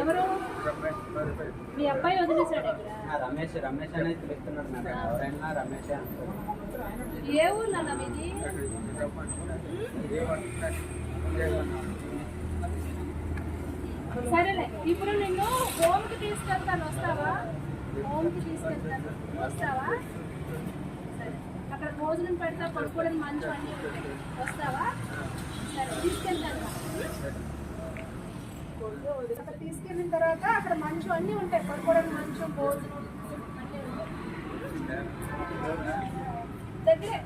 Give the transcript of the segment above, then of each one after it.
ఎవరు మీ అబ్బాయి వదిలేశాడు ఆ రమేష్ రమేష్ అనేది పిలుస్తున్నాడు ఎవరైనా రమేష్ ఏ ఊర్లో మీది? సరేలే ఇప్పుడు నిన్ను హోమ్కి తీసుకెళ్తాను. వస్తావా? హోమ్కి తీసుకెళ్తాను. వస్తావా? సరే. అక్కడ భోజనం పెడతా పడుకోవడం మంచం అన్ని. వస్తావా? అక్కడ తీసుకెళ్ళిన తర్వాత అక్కడ మంచు అన్నీ ఉంటాయి పడుకోవడానికి మంచు భోజనం దగ్గరే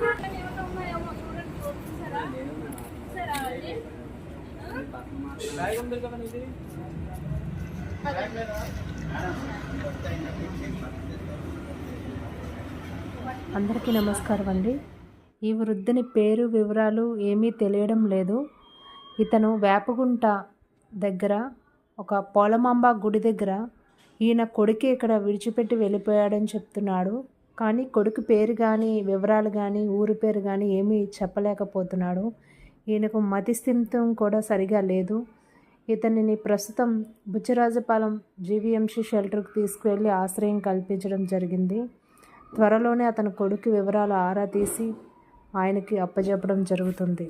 పక్కన ఏమైనా ఉన్నాయేమో చూడండి అందరికీ నమస్కారం అండి. ఈ వృద్ధుని పేరు వివరాలు ఏమీ తెలియడం లేదు. ఇతను వేపగుంట దగ్గర ఒక పోలమాంబ గుడి దగ్గర ఈయన కొడుకు ఇక్కడ విడిచిపెట్టి వెళ్ళిపోయాడని చెప్తున్నాడు. కానీ కొడుకు పేరు కానీ వివరాలు కానీ ఊరి పేరు కానీ ఏమీ చెప్పలేకపోతున్నాడు. ఈయనకు మతిస్థిమితం కూడా సరిగా లేదు. ఇతనిని ప్రస్తుతం బుచ్చిరాజపాలెం జీవీఎంసీ షెల్టర్కు తీసుకువెళ్ళి ఆశ్రయం కల్పించడం జరిగింది. త్వరలోనే అతని కొడుకు వివరాలు ఆరా తీసి ఆయనకి అప్పజెప్పడం జరుగుతుంది.